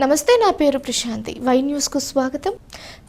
నమస్తే నా పేరు ప్రశాంతి. వై న్యూస్కు స్వాగతం.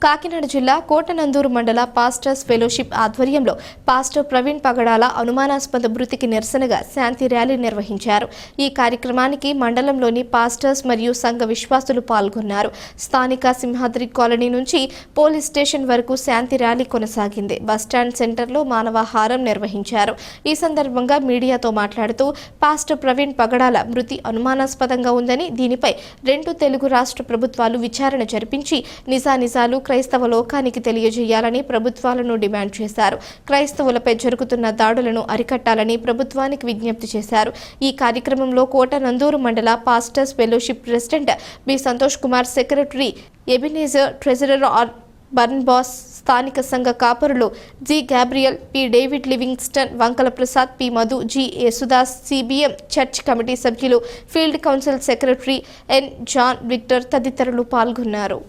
కాకినాడ జిల్లా కోటనందూరు మండల పాస్టర్స్ ఫెలోషిప్ ఆధ్వర్యంలో పాస్టర్ ప్రవీణ్ పగడాల అనుమానాస్పద మృతికి నిరసనగా శాంతి ర్యాలీ నిర్వహించారు. ఈ కార్యక్రమానికి మండలంలోని పాస్టర్స్ మరియు సంఘ విశ్వాసులు పాల్గొన్నారు. స్థానిక సింహాద్రి కాలనీ నుంచి పోలీస్ స్టేషన్ వరకు శాంతి ర్యాలీ కొనసాగింది. బస్టాండ్ సెంటర్లో మానవాహారం నిర్వహించారు. ఈ సందర్భంగా మీడియాతో మాట్లాడుతూ పాస్టర్ ప్రవీణ్ పగడాల మృతి అనుమానాస్పదంగా ఉందని దీనిపై రెండు తెలుగు తెలుగు రాష్ట్ర ప్రభుత్వాలు విచారణ జరిపించి నిజానిజాలు క్రైస్తవ లోకానికి తెలియజేయాలని ప్రభుత్వాలను డిమాండ్ చేశారు. క్రైస్తవులపై జరుగుతున్న దాడులను అరికట్టాలని ప్రభుత్వానికి విజ్ఞప్తి చేశారు. ఈ కార్యక్రమంలో కోట నందూరు మండల pastors fellowship president B Santosh Kumar secretary Ebenezer treasurer R Barnabas స్థానిక సంఘ కాపరులు G. Gabriel P. David Livingstone Vankala Prasad P. Madhu G. Yesudas CBM church committee సభ్యులు field council secretary N. John Victor తదితరులు పాల్గొన్నారు.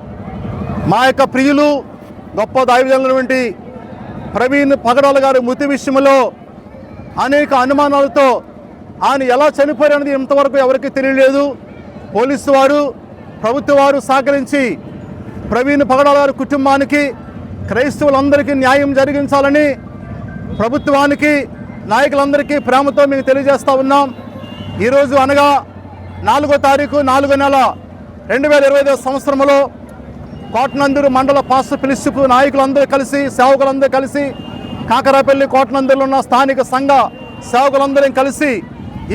మా యొక్క ప్రియులు గొప్ప దైవజనులటువంటి ప్రవీణ్ పగడాల గారి మృతి విషయంలో అనేక అనుమానాలతో ఆయన ఎలా చనిపోయారనేది ఇంతవరకు ఎవరికీ తెలియలేదు. పోలీసు వారు ప్రభుత్వ వారు సహకరించి ప్రవీణ్ పగడాల గారి కుటుంబానికి క్రైస్తవులందరికీ న్యాయం జరిగించాలని ప్రభుత్వానికి నాయకులందరికీ ప్రేమతో మేము తెలియజేస్తూ ఉన్నాం. ఈరోజు అనగా నాలుగో తారీఖు నాలుగో నెల రెండు వేల ఇరవై ఐదో సంవత్సరంలో కోటనందూరు మండల పాస్టర్ పిలుచుకు నాయకులందరూ కలిసి సేవకులందరూ కలిసి కాకరాపల్లి కోటనందూరులో ఉన్న స్థానిక సంఘ సేవకులందరం కలిసి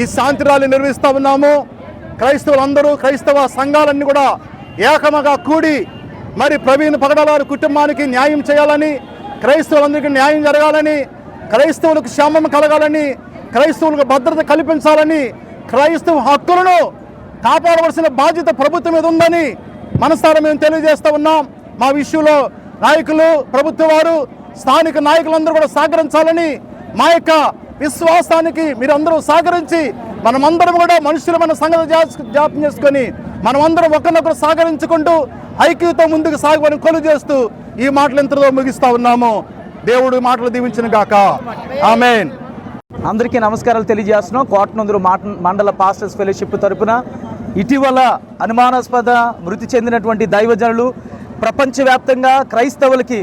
ఈ శాంతి ర్యాలీ నిర్వహిస్తూ ఉన్నాము. క్రైస్తవులందరూ క్రైస్తవ సంఘాలన్నీ కూడా ఏకమగా కూడి మరి ప్రవీణ్ పగడవారి కుటుంబానికి న్యాయం చేయాలని క్రైస్తవులందరికీ న్యాయం జరగాలని క్రైస్తవులకు క్షేమం కలగాలని క్రైస్తవులకు భద్రత కల్పించాలని క్రైస్తవ హక్కులను కాపాడవలసిన బాధ్యత ప్రభుత్వం మీద ఉందని మనసారా మేము తెలియజేస్తూ ఉన్నాం. మా విషయంలో నాయకులు ప్రభుత్వ వారు స్థానిక నాయకులందరూ కూడా సహకరించాలని మా యొక్క విశ్వాసానికి మీరందరూ సహకరించి మనమందరం కూడా మనుషులమైన సంగతి జ్ఞాపం చేసుకొని మనమందరం ఒకరినొకరు సహకరించుకుంటూ ఐక్యతో ముందుకు సాగమని కొలు చేస్తూ ఈ మాటలు ఇంతలో ముగిస్తా ఉన్నాము. దేవుడు మాటలు దీవించిన గాక. ఆమెన్. అందరికీ నమస్కారాలు తెలియజేస్తున్నాం. కోటనందురు మాట మండల పాస్టర్స్ ఫెలోషిప్ తరపున ఇటీవల అనుమానాస్పద మృతి చెందినటువంటి దైవజనులు ప్రపంచవ్యాప్తంగా క్రైస్తవులకి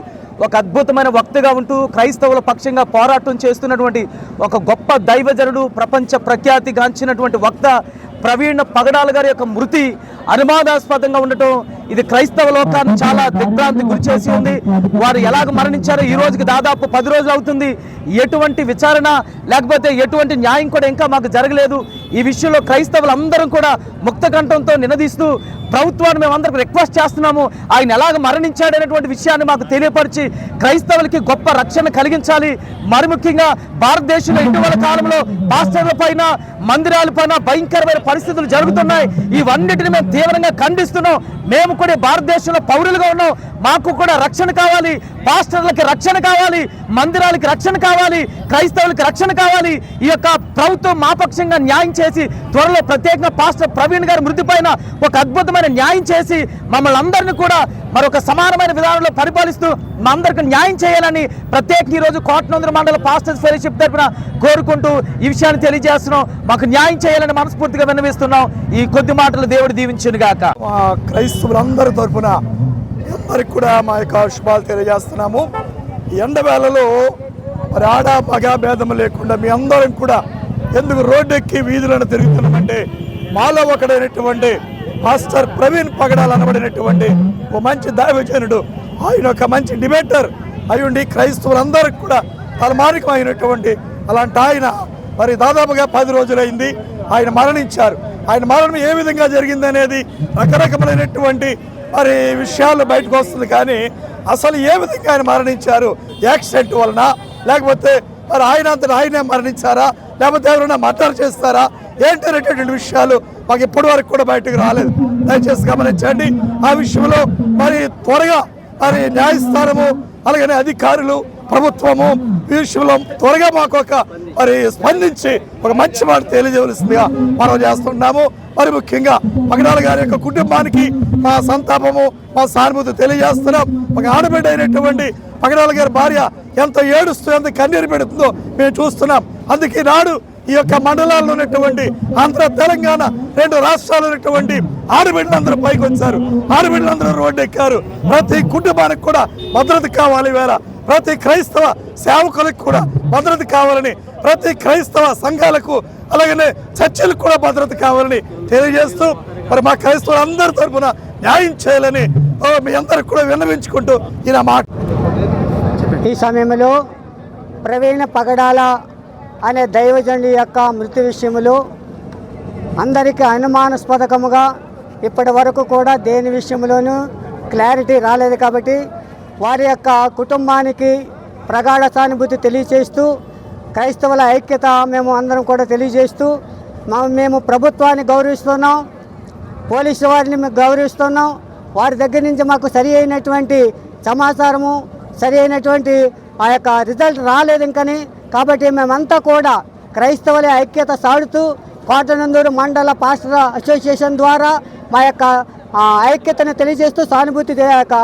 ఒక అద్భుతమైన వక్తగా ఉంటూ క్రైస్తవుల పక్షంగా పోరాటం చేస్తున్నటువంటి ఒక గొప్ప దైవజనుడు ప్రపంచ ప్రఖ్యాతిగాంచినటువంటి వక్త ప్రవీణ్ పగడాల గారి యొక్క మృతి అనుమానాస్పదంగా ఉండటం. ఇది క్రైస్తవ లోకాన్ని చాలా దిగ్భ్రాంతి గురి చేసి ఉంది. వారు ఎలాగ మరణించారో ఈ రోజుకి దాదాపు పది రోజులు అవుతుంది. ఎటువంటి విచారణ లేకపోతే ఎటువంటి న్యాయం కూడా ఇంకా మాకు జరగలేదు. ఈ విషయంలో క్రైస్తవులందరం కూడా ముక్త కంఠంతో నినదీస్తూ ప్రభుత్వాన్ని మేము అందరికి రిక్వెస్ట్ చేస్తున్నాము. ఆయన ఎలాగ మరణించాడనేటువంటి విషయాన్ని మాకు తెలియపరిచి క్రైస్తవులకి గొప్ప రక్షణ కలిగించాలి. మరి ముఖ్యంగా భారతదేశంలో ఇటీవల కాలంలో పాస్టర్ల పైన మందిరాల పైన భయంకరమైన పరిస్థితులు జరుగుతున్నాయి. ఇవన్నిటిని మేము తీవ్రంగా ఖండిస్తున్నాం. మేము కూడా భారతదేశంలో పౌరులుగా ఉన్నాం. మాకు కూడా రక్షణ కావాలి. పాస్టర్లకి రక్షణ కావాలి మందిరాలకి రక్షణ కావాలి క్రైస్తవులకి రక్షణ కావాలి. ఈ యొక్క ప్రభుత్వం మాపక్షంగా న్యాయం చేసి త్వరలో ప్రత్యేకంగా పాస్టర్ ప్రవీణ్ గారి మృతి పైన ఒక అద్భుతమైన న్యాయం చేసి మమ్మల్ని అందరినీ కూడా మరొక సమానమైన విధానంలో పరిపాలిస్తూ మా అందరికి న్యాయం చేయాలని ప్రత్యేకంగా ఈ రోజు మండల పాస్టర్స్ ఫెలోషిప్ తరఫున కోరుకుంటూ ఈ విషయాన్ని తెలియజేస్తున్నాం. మాకు న్యాయం చేయాలని మనస్ఫూర్తిగా విన్నవిస్తున్నాం. ఈ కొద్ది మాటలు దేవుడు దీవించునుగాక. క్రైస్తవులందరి తరపున వారికి కూడా మా యొక్క శుభాలు తెలియజేస్తున్నాము. ఈ ఎండవేళలో మరి ఆడ మగ భేదం లేకుండా మీ అందరం కూడా ఎందుకు రోడ్డెక్కి వీధులను తిరుగుతున్నామంటే మాలో ఒకడైనటువంటి మాస్టర్ ప్రవీణ్ పగడాల్ అనబడినటువంటి ఓ మంచి దైవజనుడు ఆయన ఒక మంచి డిబేటర్ అయ్యుండి క్రైస్తవులందరికీ కూడా తలమానికమైనటువంటి అలాంటి ఆయన మరి దాదాపుగా పది రోజులైంది. ఆయన మరణించారు. ఆయన మరణం ఏ విధంగా జరిగిందనేది రకరకమైనటువంటి మరి విషయాలు బయటకు వస్తుంది కానీ అసలు ఏ విధంగా ఆయన మరణించారు? యాక్సిడెంట్ వలన? లేకపోతే మరి ఆయన అంత ఆయనే మరణించారా? లేకపోతే ఎవరైనా మర్డర్ చేస్తారా? ఏంటనేటటువంటి విషయాలు మాకు ఇప్పటి వరకు కూడా బయటకు రాలేదు. దయచేసి గమనించండి. ఆ విషయంలో మరి త్వరగా మరి న్యాయస్థానము అలాగనే అధికారులు ప్రభుత్వము ఈ విషయంలో త్వరగా మాకు ఒక మరి స్పందించి ఒక మంచి మాట తెలియజేయవలసిందిగా మనం చేస్తున్నాము. మరి ముఖ్యంగా పగడాల గారి యొక్క కుటుంబానికి మా సంతాపము మా సానుభూతి తెలియజేస్తున్నాం. ఒక ఆడబిడ్డ అయినటువంటి పగడాల గారి భార్య ఎంత ఏడుస్తూ ఎంత కన్నీరు పెడుతుందో మేము చూస్తున్నాం. అందుకే నాడు ఈ యొక్క మండలాల్లో ఉన్నటువంటి ఆంధ్ర తెలంగాణ రెండు రాష్ట్రాలు ఉన్నటువంటి ఆడబిడ్డలందరూ పైకి వచ్చారు ఆడబిడ్డలందరూ రోడ్డు ఎక్కారు ప్రతి కుటుంబానికి కూడా భద్రత కావాలి వేళ. ప్రతి క్రైస్తవ సేవకులకు కూడా భద్రత కావాలని ప్రతి క్రైస్తవ సంఘాలకు అలాగనే చర్చిలకు కూడా భద్రత కావాలని తెలియజేస్తూ మరి మా క్రైస్తవులందరి తరపున న్యాయం చేయాలని ఓ, మీ అందరికి కూడా విన్నవించుకుంటూ ఈయన మాట. ఈ సమయంలో ప్రవీణ పగడాల అనే దైవజనుడి యొక్క మృతి విషయంలో అందరికీ అనుమానాస్పదకముగా ఇప్పటి వరకు కూడా దేని విషయంలోనూ క్లారిటీ రాలేదు కాబట్టి వారి యొక్క కుటుంబానికి ప్రగాఢ సానుభూతి తెలియజేస్తూ క్రైస్తవుల ఐక్యత మేము అందరం కూడా తెలియజేస్తూ మేము ప్రభుత్వాన్ని గౌరవిస్తున్నాం పోలీసు వారిని మేము గౌరవిస్తున్నాం వారి దగ్గర నుంచి మాకు సరి అయినటువంటి సమాచారము సరి అయినటువంటి ఆ యొక్క రిజల్ట్ రాలేదు ఇంకని కాబట్టి మేమంతా కూడా క్రైస్తవుల ఐక్యత సాడుతూ కోటనందూరు మండల పాస్టర్ అసోసియేషన్ ద్వారా మా యొక్క ఐక్యతను తెలియజేస్తూ సానుభూతి యొక్క,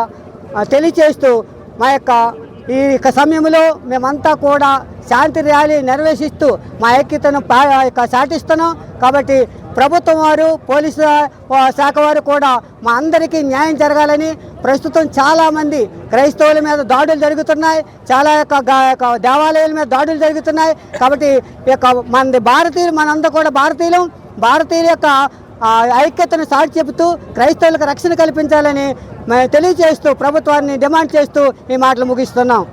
తెలియచేస్తూ తెలియజేస్తూ మా యొక్క ఈ యొక్క సమయంలో మేమంతా కూడా శాంతి ర్యాలీ నిర్వహిస్తూ మా ఐక్యతను పా- యొక్క సాటిస్తున్నాం. కాబట్టి ప్రభుత్వం వారు పోలీసు శాఖ వారు కూడా మా అందరికీ న్యాయం జరగాలని ప్రస్తుతం చాలామంది క్రైస్తవుల మీద దాడులు జరుగుతున్నాయి. చాలా యొక్క గా- యొక్క దేవాలయాల మీద దాడులు జరుగుతున్నాయి. కాబట్టి ఈ యొక్క మన భారతీయులు మనంతా కూడా భారతీయులు. భారతీయుల యొక్క ఐక్యతను సాటి చెబుతూ క్రైస్తవులకు రక్షణ కల్పించాలని మేము తెలియజేస్తూ ప్రభుత్వాన్ని డిమాండ్ చేస్తూ ఈ మాటలు ముగిస్తున్నాం.